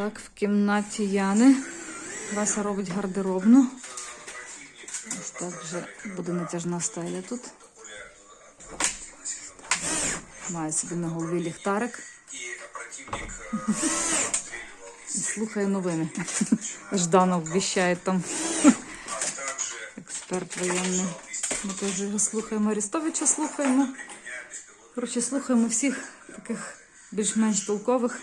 Так, в кімнаті Яни. Вася робить гардеробну. Ось так вже буде натяжна стеля тут. Має собі на голові ліхтарик. І слухає новини. Жданов віщає там. Експерт воєнний. Ми теж його слухаємо. Арестовича слухаємо. Коротше, слухаємо всіх таких більш-менш толкових,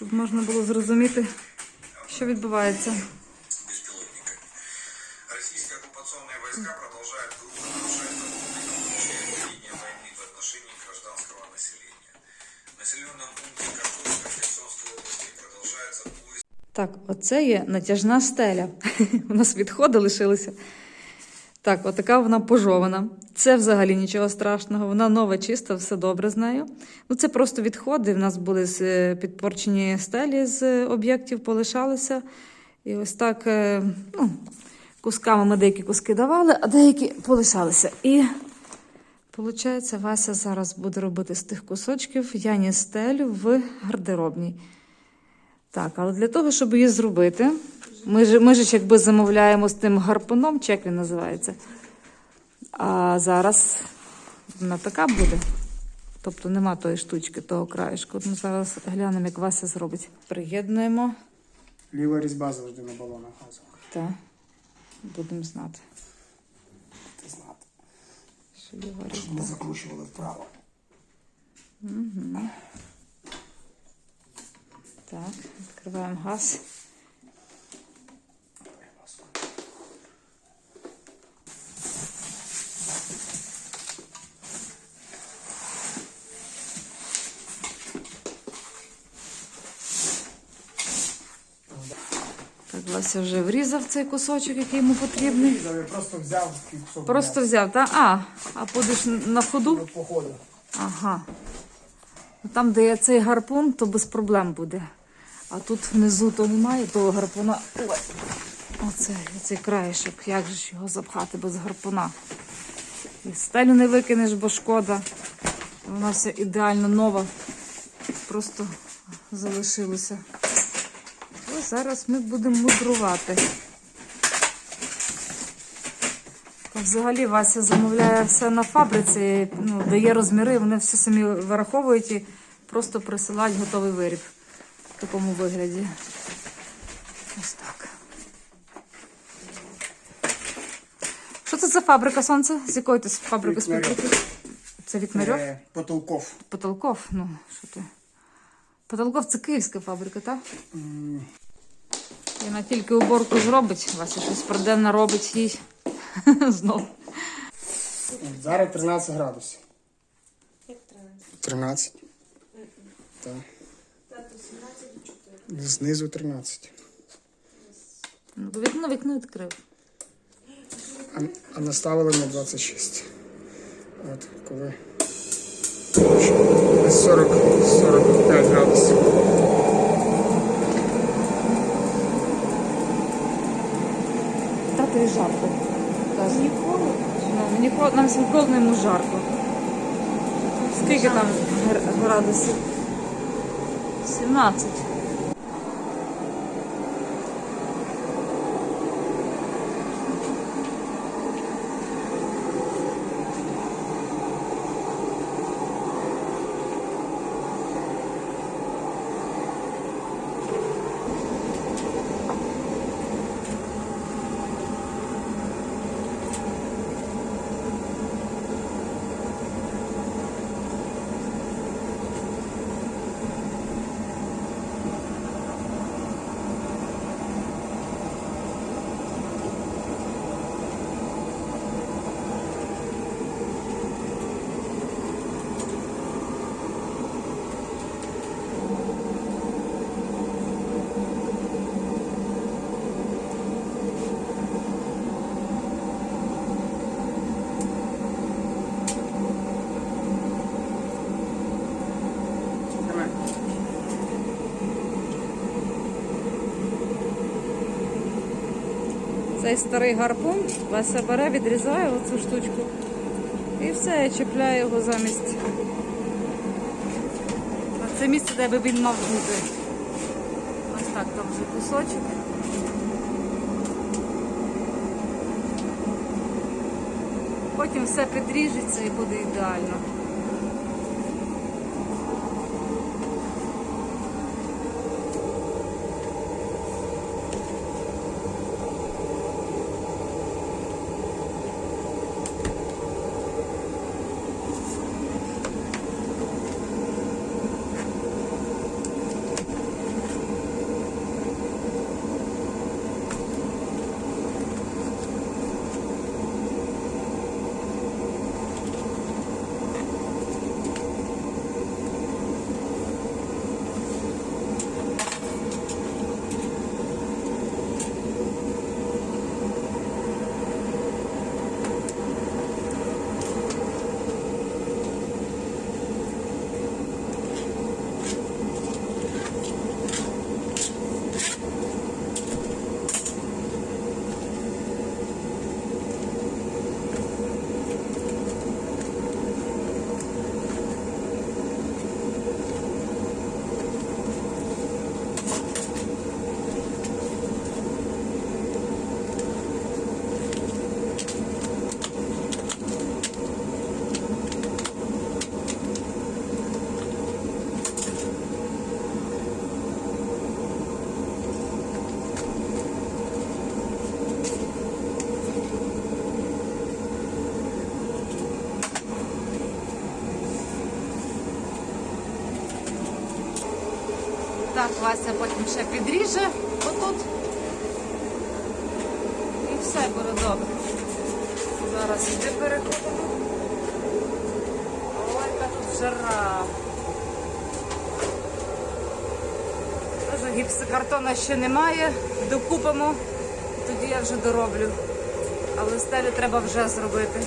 щоб можна було зрозуміти, що відбувається. беспилотника. Российские оккупационные войска продолжают грубо нарушать законы ведения войны в отношении гражданского населения. В населенном пункте Картошка Херсонской области продолжается поиск Так, оце є натяжна стеля. У нас відходи лишилися. Так, отака вона пожована. Це взагалі нічого страшного. Вона нова, чиста, все добре з нею. Ну, це просто відходи. В нас були е, підпорчені стелі з об'єктів, полишалися. І ось так, е, ну, кусками ми деякі куски давали, а деякі полишалися. І Получається, Вася зараз буде робити з тих кусочків Яні стелю в гардеробній. Так, але для того, щоб її зробити, ми ж, ми ж якби замовляємо з тим гарпуном, чи як він називається. А зараз вона така буде. Тобто нема тої штучки, того краєшку. Ми зараз глянемо, як Вася зробить. Приєднуємо Ліва різьба завжди на балонах газових. та будемо знати, Ти знати. що ліва Щоб різьба. ми закручували вправо. Так, відкриваємо газ. Так, Вася вже врізав цей кусочок, який йому потрібний. Я просто взяв і кусок. Просто взяв, так? А, а будеш на ходу? От по. Ага. Ну, Там, де є цей гарпун, то без проблем буде. А тут внизу то немає того гарпуна. Ой. Оце, цей краєшок. Як же ж його запхати без гарпуна? І стелю не викинеш, бо шкода. Вона вся ідеально нова. Просто залишилося. Зараз ми будемо мудрувати. Взагалі Вася замовляє все на фабриці, ну, дає розміри, вони все самі вираховують і просто присилають готовий виріб в такому вигляді. Ось так. Що це за фабрика сонце? З якої ти з фабрикою співпрацюєш? Це вікнарьов? Е, Потолков. Потолков, ну, що ти? Потолков це київська фабрика, так? І вона тільки уборку зробить, Вася щось проденно робить їй. Знову. Зараз 13 градусів. Як 13? 13. Так. Знизу 13. Ну, бо вікно вікно відкрив. А, а наставили на 26. От, коли. 40, 45 градусів. Татові жарко. Каже. Ніколи. Ну, нам холодно, йому жарко. Скільки там гр- градусів? 17. Цей старий гарпун Вася бере, відрізає оцю штучку. І все, чіпляє його замість. Це місце, де би він мав бути. Ось Так, там вже кусочок. Потім все підріжеться і буде ідеально. Так, Вася потім ще підріже отут. І все добре. Зараз сюди переходимо. Ой, яка тут жара. Тоже гіпсокартона ще немає. Докупимо, тоді я вже дороблю. Але стелю треба вже зробити.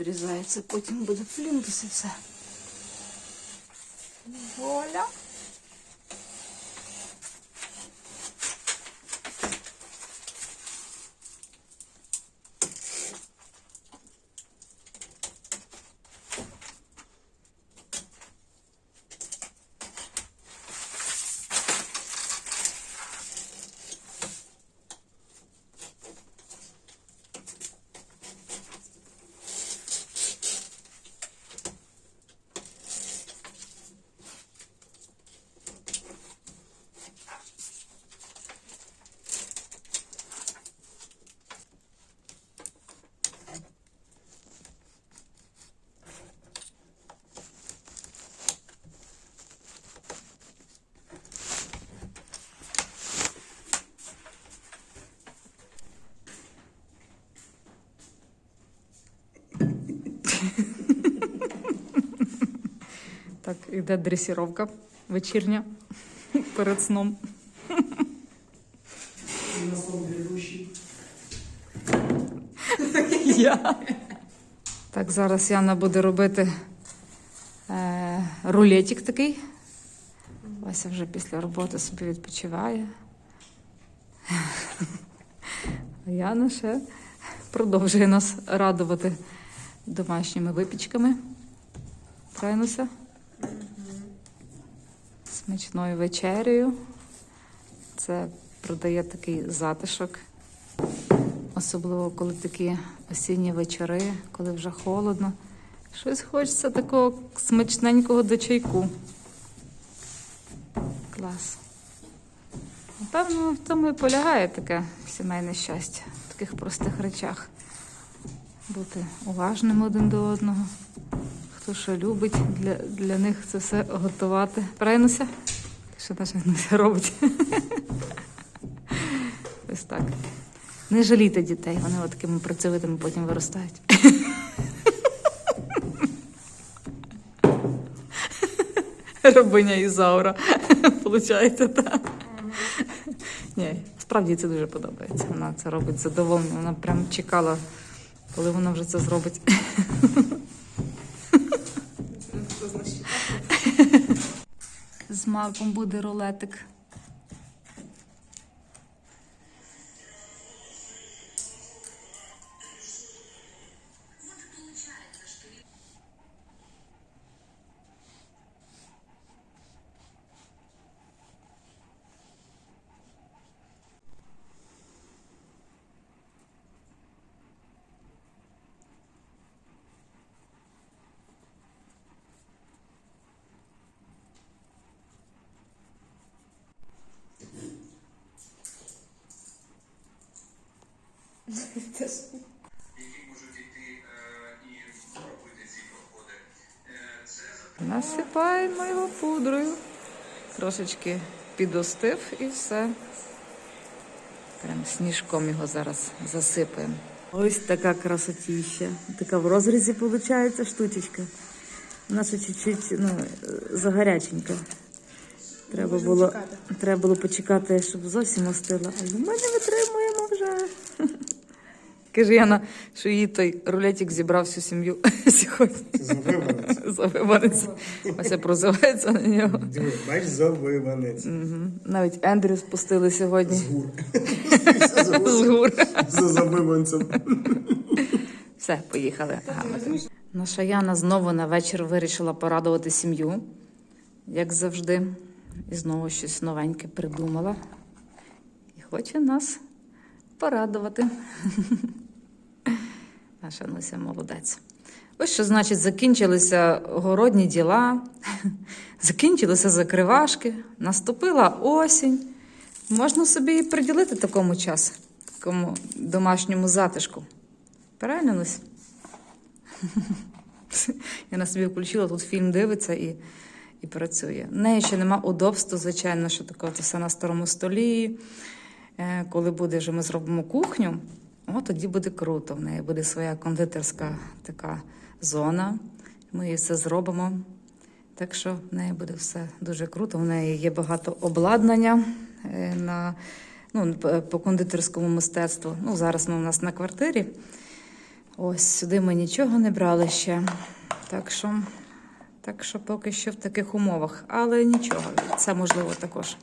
Просто підрізається, потім буде плінтус і все. Так, іде дресіровка вечірня перед сном. Я. Так, зараз Яна буде робити е, рулетик такий. Вася вже після роботи собі відпочиває. А Яна ще продовжує нас радувати домашніми випічками. Правильнося? Смачною вечерею. Це продає такий затишок. Особливо, коли такі осінні вечори, коли вже холодно. Щось хочеться такого смачненького до чайку. Клас. Напевно, в тому і полягає таке сімейне щастя в таких простих речах. Бути уважним один до одного. Хто що любить, для, для них це все готувати. Правильнося? Що наша Нуся робить? Ось так. Не жалійте дітей, вони от такими працьовитими потім виростають. Рабиня Ізаура. Получається, так. Ні, справді це дуже подобається. Вона це робить задоволення. Вона прям чекала, коли вона вже це зробить. З маком буде рулетик. Це Насипаємо його пудрою. Трошечки підостив і все. Прям сніжком його зараз засипаємо. Ось така красотіща. Така в розрізі виходить штучечка. Ще чуть-чуть ну, загаряченька. Треба було, треба було почекати, щоб зовсім остила. Але ми не витримуємо вже. Каже Яна, що її той рулетик зібрав всю сім'ю сьогодні. Завиванець. Завиванець. Ось прозивається на нього. Диви, бач, завиванець. Мгм. Навіть Ендрю спустили сьогодні З гур. з гур. За завиванцем. Все, поїхали. Наша Яна знову на вечір вирішила порадувати сім'ю, як завжди. І знову щось новеньке придумала. І хоче нас порадувати. Наша Нуся молодець. Ось що значить закінчилися городні діла, закінчилися закривашки, наступила осінь. Можна собі і приділити такому час, такому домашньому затишку. Правильно, Нусь? Я на собі включила, тут фільм дивиться і, і працює. В неї ще нема удобства, звичайно, що таке все на старому столі. Е, Коли буде вже ми зробимо кухню, о, тоді буде круто. В неї буде своя кондитерська така зона. Ми її все зробимо. Так що в неї буде все дуже круто. В неї є багато обладнання е, на, ну, по кондитерському мистецтву. Ну, зараз ми у нас на квартирі. Ось сюди ми нічого не брали ще. Так що, так що поки що в таких умовах. Але нічого, це можливо також.